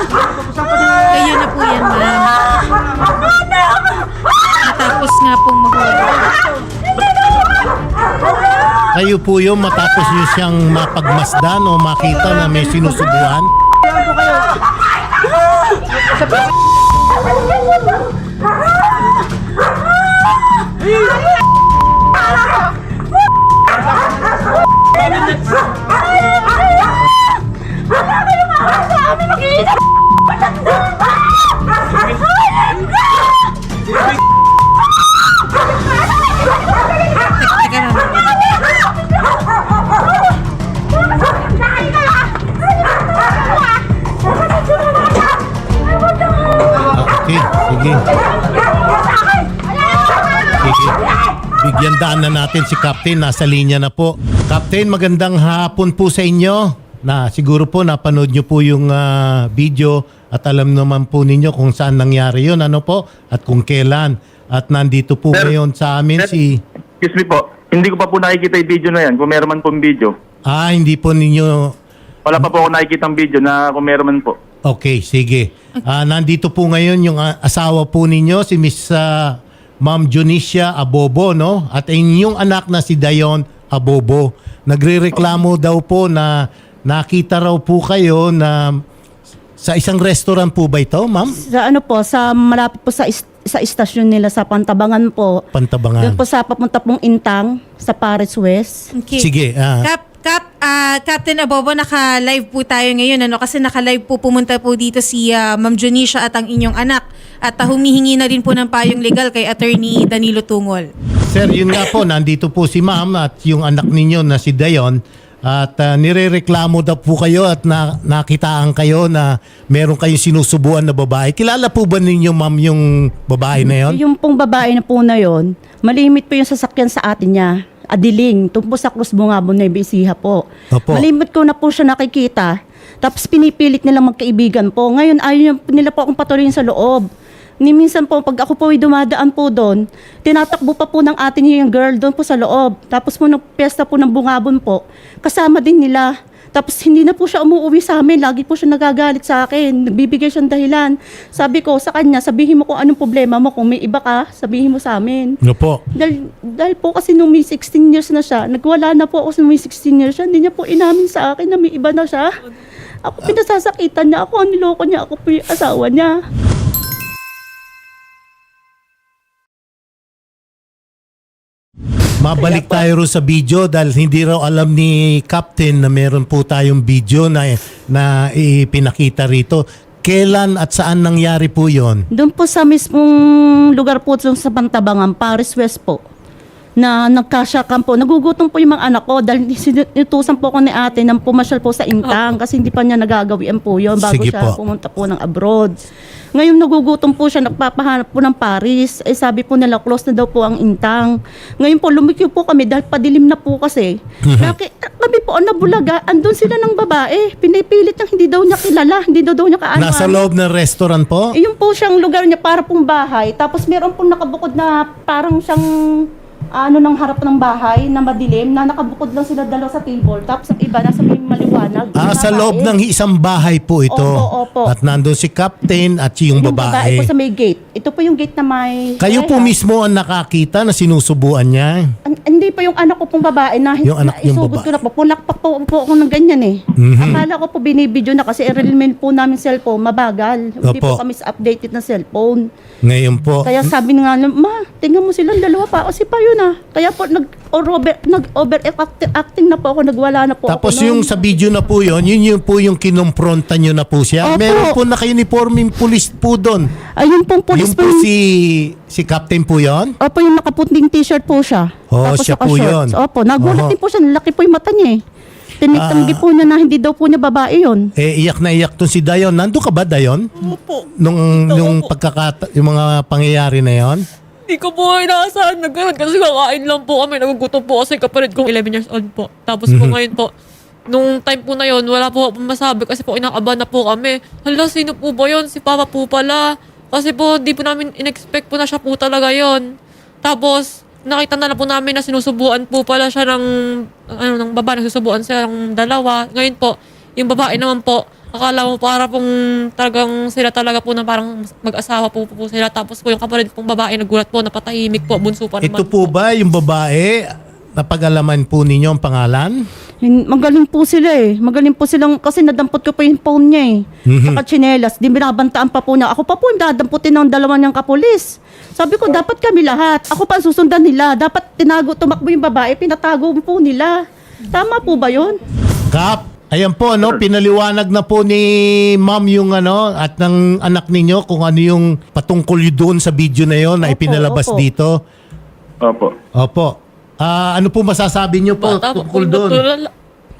Kayo na po yan, ma'am. Matapos nga pong mahuli. Kayo po yung matapos nyo siyang mapagmasdan o makita na may sinusubuan? Okay, sige. Sige. Bigyan daan na natin si Captain. Nasa linya na po. Captain, magandang hapon po sa inyo. Na siguro po napanood nyo po yung ah, video at alam naman po ninyo kung saan nangyari yun. Ano po? At kung kailan. At nandito po Sir, ngayon sa amin sir. si... Excuse me po. Hindi ko pa po nakikita yung video na yan. Kung meron man pong video. Ah, hindi po ninyo... Wala pa po ako nakikita ang video na kung meron man po. Okay, sige. Ah, nandito po ngayon yung ah, asawa po ninyo, si Miss ah, Ma'am Junicia Abobo, no? At inyong anak na si Dayon Abobo. Nagrereklamo daw po na nakita raw po kayo na sa isang restaurant po ba ito, ma'am? Sa ano po, sa malapit po sa is- sa istasyon nila sa Pantabangan po. Pantabangan. Doon po sa papunta pong Intang sa Paris West. Okay. Sige, ah. Cap, Cap, ah, Captain Abobo, naka-live po tayo ngayon. Ano? Kasi naka-live po pumunta po dito si ah, Ma'am Janisha at ang inyong anak. At ah, humihingi na rin po ng payong legal kay Attorney Danilo Tungol. Sir, yun nga po, nandito po si ma'am at yung anak ninyo na si Dayon. At uh, nirereklamo daw po kayo at na, nakitaan kayo na meron kayong sinusubuan na babae. Kilala po ba ninyo ma'am yung babae na yon? Yung pong babae na po na yon, malimit po yung sasakyan sa atin niya. Adiling, tumpo sa Cruz Bungabon na Ibisiha po. Opo. Malimit ko na po siya nakikita. Tapos pinipilit nilang magkaibigan po. Ngayon ayaw niya- nila po akong patuloyin sa loob. Ni minsan po, pag ako po ay dumadaan po doon, tinatakbo pa po ng atin niya yung girl doon po sa loob. Tapos po nung piyesta po ng bungabon po, kasama din nila. Tapos hindi na po siya umuwi sa amin. Lagi po siya nagagalit sa akin. Nagbibigay siyang dahilan. Sabi ko sa kanya, sabihin mo kung anong problema mo. Kung may iba ka, sabihin mo sa amin. No po. Dahil, dahil po kasi nung may 16 years na siya, nagwala na po ako nung may 16 years siya, hindi niya po inamin sa akin na may iba na siya. Ako pinasasakitan niya ako, ang niloko niya ako po yung asawa niya. Mabalik tayo ro sa video dahil hindi raw alam ni Captain na meron po tayong video na, na ipinakita rito. Kailan at saan nangyari po yon? Doon po sa mismong lugar po sa Pantabangan, Paris West po, na nagkasyakan po. Nagugutom po yung mga anak ko dahil sinutusan po ako ni ate nang pumasyal po sa Intang kasi hindi pa niya nagagawian po yon bago Sige siya po. pumunta po ng abroad. Ngayon nagugutom po siya, nagpapahanap po ng Paris. Eh sabi po nila, close na daw po ang Intang. Ngayon po, lumikyo po kami dahil padilim na po kasi. Laki, kami po ang nabulaga, andun sila ng babae. Pinipilit niyang hindi daw niya kilala, hindi daw daw niya kaano. Nasa loob ng restaurant po? Eh, Yung po siyang lugar niya para pong bahay. Tapos meron pong nakabukod na parang siyang ano ng harap ng bahay na madilim na nakabukod lang sila dalawa sa table. Tapos ang iba nasa may maliwanag. Ah, sa loob ng isang bahay po ito. Opo, opo. At nandun si Captain at yung Yung babae po sa may gate. Ito po yung gate na may... Kayo po mismo ang nakakita na sinusubuan niya. an- hindi po yung anak ko pong babae na Yung anak na yung isugod babae. ko na po. Pulak pa po, po ako ng ganyan eh. Mhm. Akala ko po binibidyo na kasi enrollment po namin cellphone mabagal. Hindi Opo. po kami sa updated na cellphone. Ngayon po. Kaya sabi nga, ma, tingnan mo silang dalawa pa. Kasi pa yun ah. Kaya po nag over, nag over acting na po ako, nagwala na po Tapos ako. yung sa video na po yun, yun yung po yung kinumpronta nyo na po siya. Opo. Meron po naka-uniforming pulis po doon. Ayun pong police Yung po. po yung- si, si Captain po yun? Opo, yung nakaputing t-shirt po siya. Oh, siya po yun. Opo, nagulat din po siya. Laki po yung mata niya eh. Tinitanggi Ah. po niya na hindi daw po niya babae yun. Eh, iyak na iyak to si Dayon. Nando ka ba, Dayon? Opo. Nung, nung pagkakata, yung mga pangyayari na yon? Hindi ko po inaasahan. Nagkaroon kasi kakain lang po kami. Nagugutom po kasi kapalit kong 11 years old po. Tapos po Mhm. ngayon po, nung time po na yon wala po akong masabi kasi po inakabahan na po kami. Hala, sino po ba yon Si Papa po pala. Kasi po, di po namin in-expect po na siya po talaga yon Tapos, nakita na lang po namin na sinusubuan po pala siya ng, ano, ng baba, nagsusubuan siya ng dalawa. Ngayon po, yung babae naman po, Akala mo para pong talagang sila talaga po na parang mag-asawa po, po, po sila. Tapos po yung kapatid pong babae nagulat po, napatahimik po, bunso pa naman. Ito po ba yung babae, napag-alaman po ninyo ang pangalan? Hin- Magaling po sila eh. Magaling po silang, kasi nadampot ko pa yung phone niya eh. Mhm. Saka chinelas. Di binabantaan pa po niya. Ako pa po yung dadamputin ng dalawa niyang kapulis. Sabi ko, dapat kami lahat. Ako pa ang susundan nila. Dapat tinago, tumakbo yung babae, pinatago po nila. Tama po ba yun? Kap, ayan po, no, pinaliwanag na po ni ma'am yung ano, at ng anak ninyo kung ano yung patungkol yun doon sa video na yon na Opo, ipinalabas opo. dito. Opo. Opo. Ah, ano po masasabi niyo po Bata tungkol doon?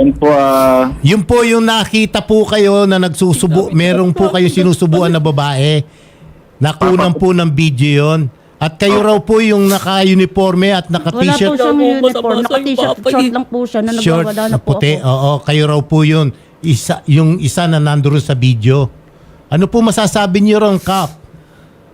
Yan po, ah, Yung po yung nakita po kayo na nagsusubo, merong po kayo sinusubuan na babae. Nakunan po ng video yon. At kayo raw po yung naka-uniforme at Wala po naka-t-shirt, siyang Opo, uniform. Naka-t-shirt, papa short eh. lang po siya na short nagwawala na na po puti. ako. Oo, kayo raw po yun. Isa, yung isa na nandoon sa video. Ano po masasabi niyo ron, Kap?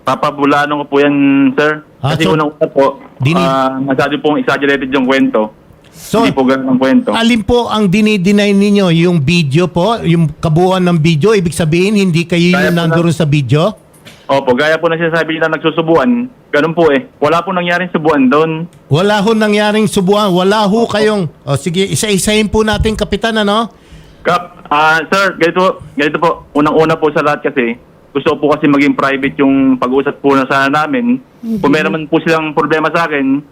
papabulano ko po yan, sir. Ah, Kasi so- unang-una po, Dini- ah, masyado pong exaggerated yung kwento. So, Hindi po ganun ang kwento. alin po ang dinideny ninyo? Yung video po? Yung kabuuan ng video? Ibig sabihin, hindi kayo Kaya yung po na- nandoon sa video? Opo, gaya po na sinasabi nila nagsusubuan. Ganun po eh. Wala po nangyaring subuan doon. Wala ho nangyaring subuan. Wala ho kayong... O sige, isa-isahin po natin, Kapitan, ano? Kap, ah, sir, ganito, ganito po. Unang-una po sa lahat kasi, gusto ko po kasi maging private yung pag-uusap po na sana namin. Kung meron man po silang problema sa akin,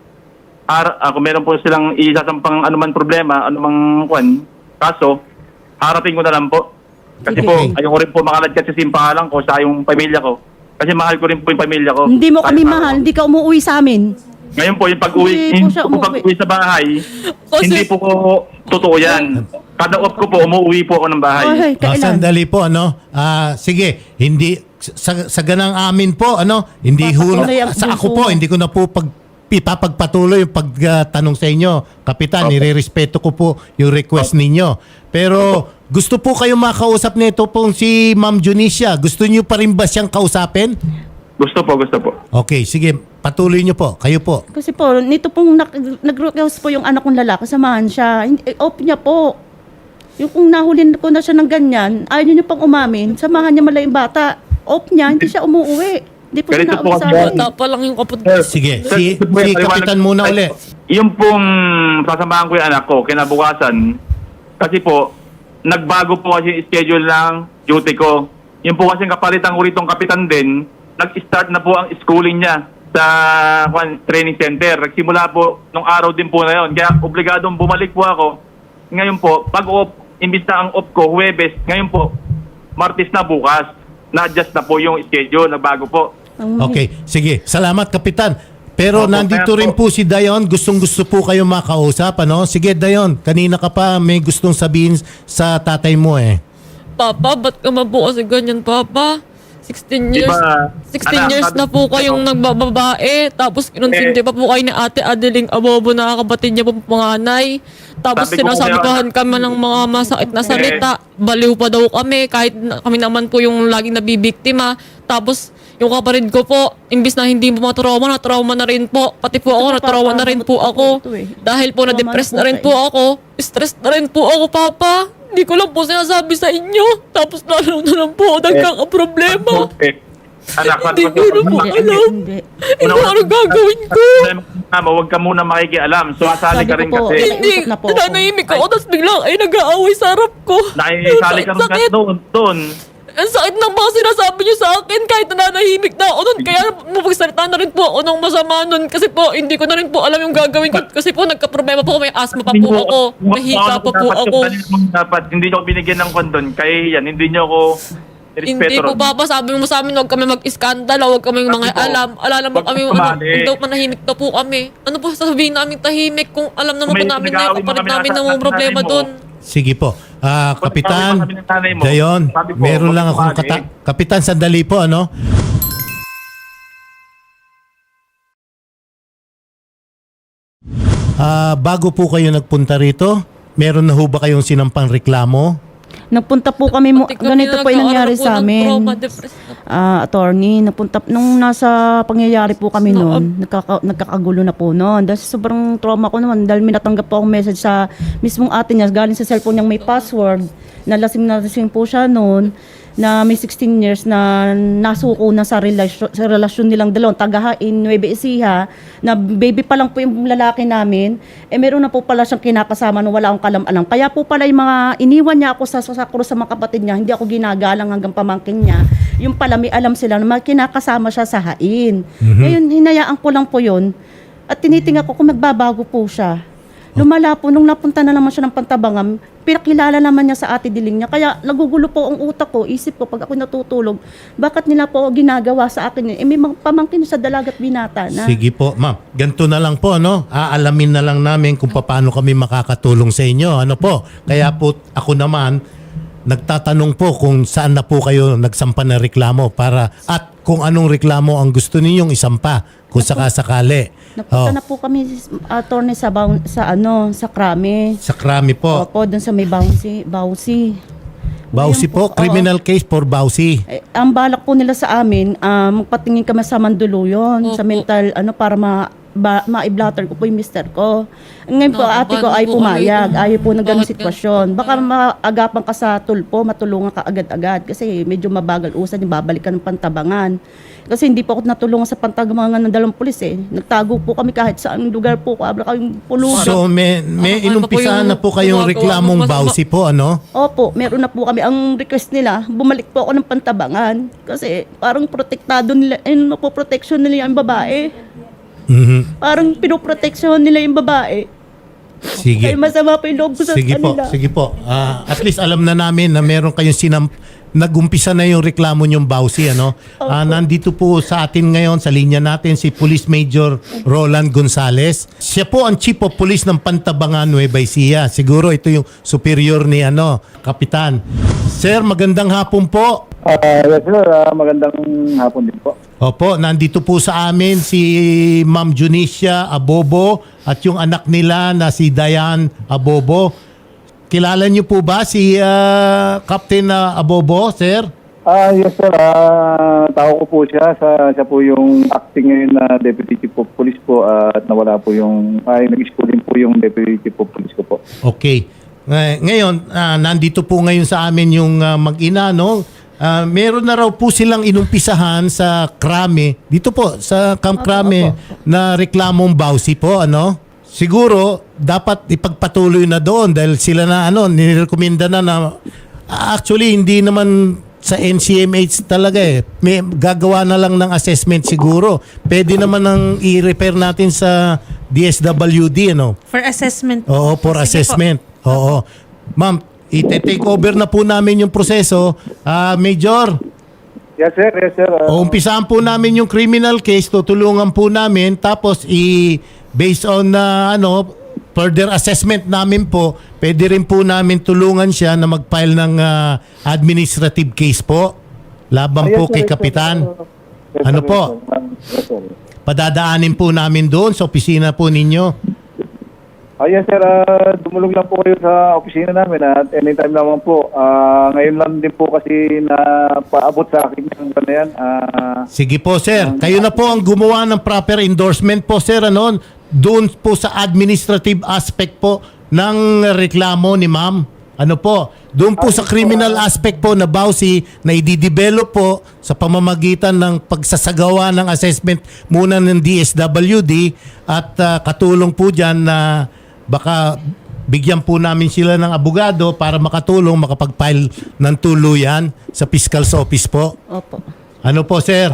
ar- ah, kung meron po silang isasampang anuman problema, anumang kwan, kaso, harapin ko na lang po. Kasi po, Okay. ayoko rin po makalagkat sa simpahalan ko sa yung pamilya ko. Kasi mahal ko rin po yung pamilya ko. Hindi mo kami Kahit mahal, hindi ka umuwi sa amin. Ngayon po, yung pag-uwi, Hindi po hindi siya po umuwi. pag-uwi sa bahay, Kasi- hindi po ko totoo yan. Kada off ko po, umuwi po ako ng bahay. Ay, Ah, kailan? sandali po, ano? Ah, sige, hindi... Sa, sa ganang amin po, ano? Hindi ho... Papatuloy ang Sa ako puso po, hindi ko na po pag ipapagpatuloy yung pagtanong sa inyo. Kapitan, nire-respeto ko po yung request ninyo. Pero gusto po kayo makausap nito pong si Ma'am Junicia. Gusto niyo pa rin ba siyang kausapin? Gusto po, gusto po. Okay, sige. Patuloy niyo po. Kayo po. Kasi po, nito pong nak- nag-request po yung anak kong lalaki, samahan siya. Hindi, eh, off niya po. Yung kung nahulin ko na siya ng ganyan, ayaw niya pang umamin, samahan niya mala yung bata. Off niya, hindi siya umuwi. Hindi po siya Ganito po nauwi sa kasi amin. Bata pa lang yung kapatid. Sige, Sir, si, gusto po si paliwanag- Kapitan muna Ay, uli. Yung pong sasamahan ko yung anak ko, kinabukasan, kasi po, nagbago po kasi yung schedule ng duty ko. Yung po kasi kapalitan ko ritong kapitan din, nag-start na po ang schooling niya sa training center. Nagsimula po nung araw din po na yon. Kaya obligadong bumalik po ako. Ngayon po, pag off, imbis na ang off ko, Huwebes, ngayon po, Martes na bukas. Na-adjust na po yung schedule, nagbago po. Okay, sige. Salamat, Kapitan. Pero Opo, nandito kaya rin po- po si Dayon. Gustong gusto po kayo makausap, ano? Sige, Dayon. Kanina ka pa may gustong sabihin sa tatay mo eh. Papa, ba't ka mabuo ganyan, Papa? 16 years. Diba, 16 anak, years sabi- na po kayong nagbababae. Tapos kinunsindi Eh. pa po kayo ni ate Adeling Abobo na kapatid niya po panganay. Tapos Sabi ko sinasabi kaya, pa anak- kami ng mga masakit na Eh. salita. Baliw pa daw kami kahit na, kami naman po yung laging nabibiktima. Tapos yung kapatid ko po, imbis na hindi po matrauma, na-trauma na rin po. Pati po ako, na-trauma na rin po ako. eh. Dahil po na-depress na rin po ako. Stress na rin po ako, Papa. Hindi ko lang po sinasabi sa inyo. Tapos lalo na lang po ako nagkakaproblema. Eh, anak, Hindi ko na po Hindi, alam. hindi. Hindi ko ano gagawin ko. Mama, huwag ka muna makikialam. Sumasali ka rin kasi. eh, Hindi, nanahimik ako. Tapos biglang ay nag-aaway sa harap ko. Nakikisali ka rin sakit. doon. Doon. Ang sakit ng mga sinasabi niyo sa akin kahit na nanahimik na ako nun. Kaya mapagsalita na rin po ako ng masama nun. Kasi po, hindi ko na rin po alam yung gagawin ko. Kasi po, nagka-problema po ako. May asthma pa po ako. Nahika pa po ako. Dapat, hindi nyo ako binigyan ng kondon. Kaya yan, hindi nyo ako Hindi po, Papa. Sabi mo sa amin, huwag kami mag-iskandal. Huwag kami mga alam. Alala mo kami, ka ano, kung daw manahimik na po kami. Ano po sasabihin namin tahimik kung alam naman po namin na yung kapalit namin na mga problema doon. Sige po. Ah, Kapitan, kami ng nanay mo, Dayon, sabi ko, meron lang akong magpapali. kata... Kapitan, sandali po, ano? Ah, bago po kayo nagpunta rito, meron na ho ba kayong sinampang reklamo? Nagpunta po kami, mo, ganito po yung nangyari sa ng amin. trauma, depressed na po. Ah, attorney, napunta, nung nasa pangyayari po kami noon, nagkaka, nagkakagulo na po noon. Dahil sobrang trauma ko naman, dahil may natanggap po akong message sa mismong ate niya, galing sa cellphone niyang may password, nalasing na lasing po siya noon, na may 16 years na nasuko na sa relasyon, sa relasyon nilang dalawang tagahain, Nueve Ecija, na baby pa lang po yung lalaki namin, eh meron na po pala siyang kinakasama na wala akong kalam-alam. Kaya po pala yung mga iniwan niya ako sa, sa, sa, sa mga kapatid niya, hindi ako ginagalang hanggang pamangkin niya. Yung pala may alam sila na kinakasama siya sa hain. Ngayon, hinayaan ko lang po yun. At tinitinga ko kung magbabago po siya. Lumala po, nung napunta na naman siya ng Pantabangam, pinakilala naman niya sa ate diling niya. Kaya nagugulo po ang utak ko, isip ko, pag ako natutulog, bakit nila po ginagawa sa akin yun? Eh, may pamangkin sa dalagat binata na. Sige po, ma'am. Ganito na lang po, no? Aalamin na lang namin kung paano kami makakatulong sa inyo. Ano po? Kaya po ako naman, nagtatanong po kung saan na po kayo nagsampa ng reklamo para at kung anong reklamo ang gusto ninyong isampa kung sakasakali. Napunta Oh, na po kami, attorney, sa, baun- sa ano, sa Krame. sa krami po. Opo, doon sa may bouncy. Bouncy. Bausi Ngayon po, oo. criminal case for Bausi. Eh, ang balak po nila sa amin, ah, magpatingin kami sa Manduluyon, sa mental, ano, para ma, ba, ma-blatter ko po yung mister ko. Ngayon po, Nakakabano ate ko ay po pumayag. kami. Ayaw po ng ganong Bakit sitwasyon. Baka maagapan ka sa tulpo, matulungan ka agad-agad. Kasi medyo mabagal usan yung babalik ka ng pantabangan. Kasi hindi po ako natulungan sa pantabangan ng dalawang pulis eh. Nagtago po kami kahit saan lugar po. Kabla kayong puluhan. So may, may Ano- ano pa po inumpisahan yung na po kayong gumagawa reklamong? Bausi po, ano? Opo, meron na po kami. Ang request nila, bumalik po ako ng pantabangan. Kasi parang protektado nila, eh, po protection nila yung babae. Mhm. Parang pinoproteksyon nila yung babae. Sige. Kaya masama po yung loob ko sa Sige po, kanila. sige po. Ah, at least alam na namin na meron kayong sinam nagumpisa na yung reklamo niyong Bausi ano. Ah, nandito po sa atin ngayon sa linya natin si Police Major Roland Gonzales. Siya po ang Chief of Police ng Pantabangan Nueva Ecija. Siguro ito yung superior ni ano, Kapitan. Sir, magandang hapon po. Ah, yes sir, Ah, magandang hapon din po. Opo, nandito po sa amin si Ma'am Junicia Abobo at yung anak nila na si Diane Abobo. Kilala niyo po ba si ah, Captain ah, Abobo, sir? Ah, yes sir, Ah, tao ko po siya. Sa, siya po yung acting ngayon na Deputy Chief of Police po ah, at nawala po yung, ay nag-school din po yung Deputy Chief of Police ko po. Okay. Ngay- Ngayon, ah, nandito po ngayon sa amin yung ah, mag-ina, no? Ah, meron na raw po silang inumpisahan sa Krame, dito po sa Camp Krame na reklamong Bausi po, ano? Siguro dapat ipagpatuloy na doon dahil sila na ano, nirekomenda na na actually hindi naman sa NCMH talaga eh. May gagawa na lang ng assessment siguro. Pwede naman nang i-repair natin sa DSWD, ano? For assessment. Oo, for Sige po. assessment. Oo. Ma'am, ite-take over na po namin yung proseso. Ah, Major, Yes sir, yes sir. Ah, o umpisahan po namin yung criminal case, tutulungan po namin tapos i based on na ano further assessment namin po, pwede rin po namin tulungan siya na mag-file ng ah, administrative case po laban yes, po kay. Kapitan. Ano po? Yes, sir. Padadaanin po namin doon sa opisina po ninyo. Ah, yes sir, Ah, dumulog lang po kayo sa opisina namin at anytime naman po. Ah, ngayon lang din po kasi na paabot sa akin yung ano yan. Ah, Sige po, sir. Kayo na po ang gumawa ng proper endorsement po, sir. Ano? Doon po sa administrative aspect po ng reklamo ni ma'am. Ano po? Doon po sa criminal aspect po na Bausi na i-develop po sa pamamagitan ng pagsasagawa ng assessment muna ng DSWD at ah, katulong po dyan na baka bigyan po namin sila ng abogado para makatulong makapag-file ng tuluyan sa fiscal's office po. Opo. Ano po, sir?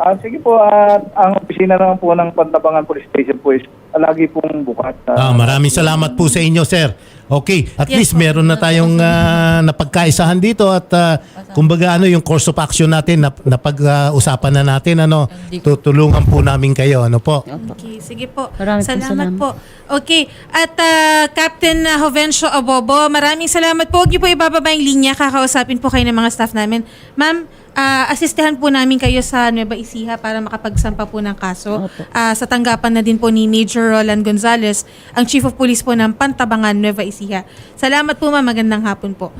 ah, sige po, at ang opisina naman po ng Pantabangan Police Station po is lagi pong bukas. Ah, maraming salamat po sa inyo, sir. Okay, at Yes least po. meron na tayong ah, napagkaisahan dito at ah, kumbaga ano yung course of action natin na napag-usapan na natin ano tutulungan po namin kayo ano po. Okay, sige po. Maraming salamat salamat. po. Okay, at ah, Captain Jovencio Abobo, maraming salamat po. Huwag niyo po ibababa yung linya. Kakausapin po kayo ng mga staff namin. Ma'am, ah, asistehan po namin kayo sa Nueva Ecija para makapagsampa po ng kaso. Opo. Ah, sa tanggapan na din po ni Major Roland Gonzales, ang Chief of Police po ng Pantabangan, Nueva Ecija. Salamat po ma'am, magandang hapon po.